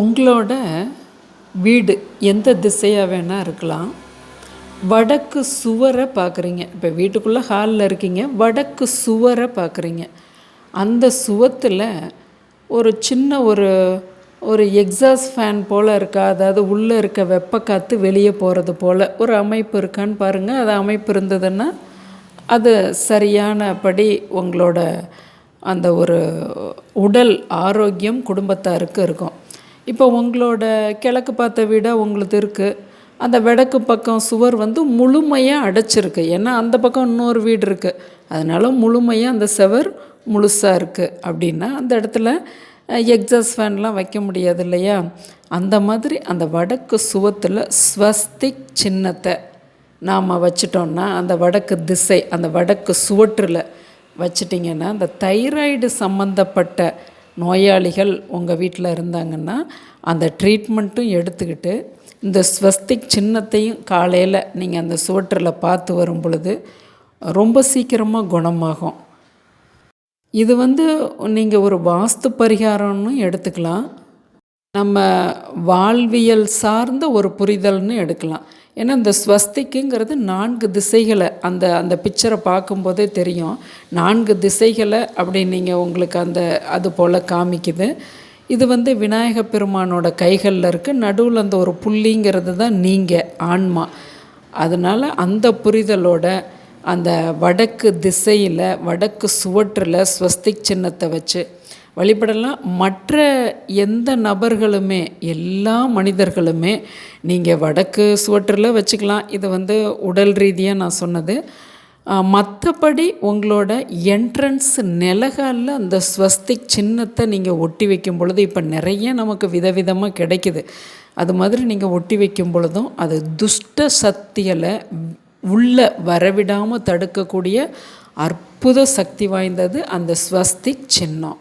உங்களோட வீடு எந்த திசையாக வேணால் இருக்கலாம். வடக்கு சுவரை பார்க்குறீங்க. இப்போ வீட்டுக்குள்ளே ஹாலில் இருக்கீங்க. வடக்கு சுவரை பார்க்குறீங்க. அந்த சுவத்தில் ஒரு சின்ன ஒரு ஒரு எக்ஸாஸ் ஃபேன் போல் இருக்கா? அதாவது உள்ளே இருக்க வெப்ப காற்று வெளியே போகிறது போல். ஒரு அமைப்பு இருக்கான்னு பாருங்கள் அது அமைப்பு இருந்ததுன்னா அது சரியானபடி உங்களோட அந்த ஒரு உடல் ஆரோக்கியம் குடும்பத்தாருக்கு இருக்கும். இப்போ உங்களோட கிழக்கு பார்த்த வீடாக உங்களுக்கு இருக்குது அந்த வடக்கு பக்கம் சுவர் வந்து முழுமையாக அடைச்சிருக்கு. ஏன்னா அந்த பக்கம் இன்னொரு வீடு இருக்குது அதனால் முழுமையாக அந்த சுவர் முழுசாக இருக்குது அப்படின்னா அந்த இடத்துல எக்ஸாஸ்ட் ஃபேன்லாம் வைக்க முடியாது இல்லையா? அந்த மாதிரி அந்த வடக்கு சுவத்தில் ஸ்வஸ்திக் சின்னத்தை நாம் வச்சிட்டோம்னா அந்த வடக்கு திசை அந்த வடக்கு சுவற்றில் வச்சிட்டிங்கன்னா அந்த தைராய்டு சம்மந்தப்பட்ட நோயாளிகள் உங்கள் வீட்டில் இருந்தாங்கன்னா அந்த ட்ரீட்மெண்ட்டும் எடுத்துக்கிட்டு இந்த ஸ்வஸ்திக் சின்னத்தையும் காலையில் நீங்கள் அந்த சுவற்றில் பார்த்து வரும் பொழுது ரொம்ப சீக்கிரமாக குணமாகும். இது வந்து நீங்கள் ஒரு வாஸ்து பரிகாரம்னு எடுத்துக்கலாம். நம்ம வாழ்வியல் சார்ந்த ஒரு புரிதல்னு எடுக்கலாம். ஏன்னா இந்த ஸ்வஸ்திக்குங்கிறது நான்கு திசைகளை அந்த அந்த பிக்சரை பார்க்கும்போதே தெரியும். நான்கு திசைகளை அப்படி நீங்கள் உங்களுக்கு அந்த அது போல் காமிக்குது. இது வந்து விநாயக பெருமானோட கைகளில் இருக்குது நடுவில் அந்த ஒரு புள்ளிங்கிறது தான் நீங்கள் ஆன்மா. அதனால் அந்த புரிதலோட அந்த வடக்கு திசையில் வடக்கு சுவற்றில் ஸ்வஸ்திக் சின்னத்தை வச்சு வழிபடலாம் மற்ற எந்த நபர்களுமே எல்லா மனிதர்களுமே நீங்கள் வடக்கு சுவற்றில் வச்சுக்கலாம் இது வந்து உடல் ரீதியாக நான் சொன்னது. மற்றபடி உங்களோட என்ட்ரன்ஸ் நிலகாலில் அந்த ஸ்வஸ்திக் சின்னத்தை நீங்கள் ஒட்டி வைக்கும் பொழுது இப்போ நிறைய நமக்கு விதவிதமாக கிடைக்குது. அது மாதிரி நீங்கள் ஒட்டி வைக்கும் பொழுதும் அது துஷ்ட சக்திகளை உள்ளே வரவிடாமல் தடுக்கக்கூடிய அற்புத சக்தி வாய்ந்தது அந்த ஸ்வஸ்திக் சின்னம்.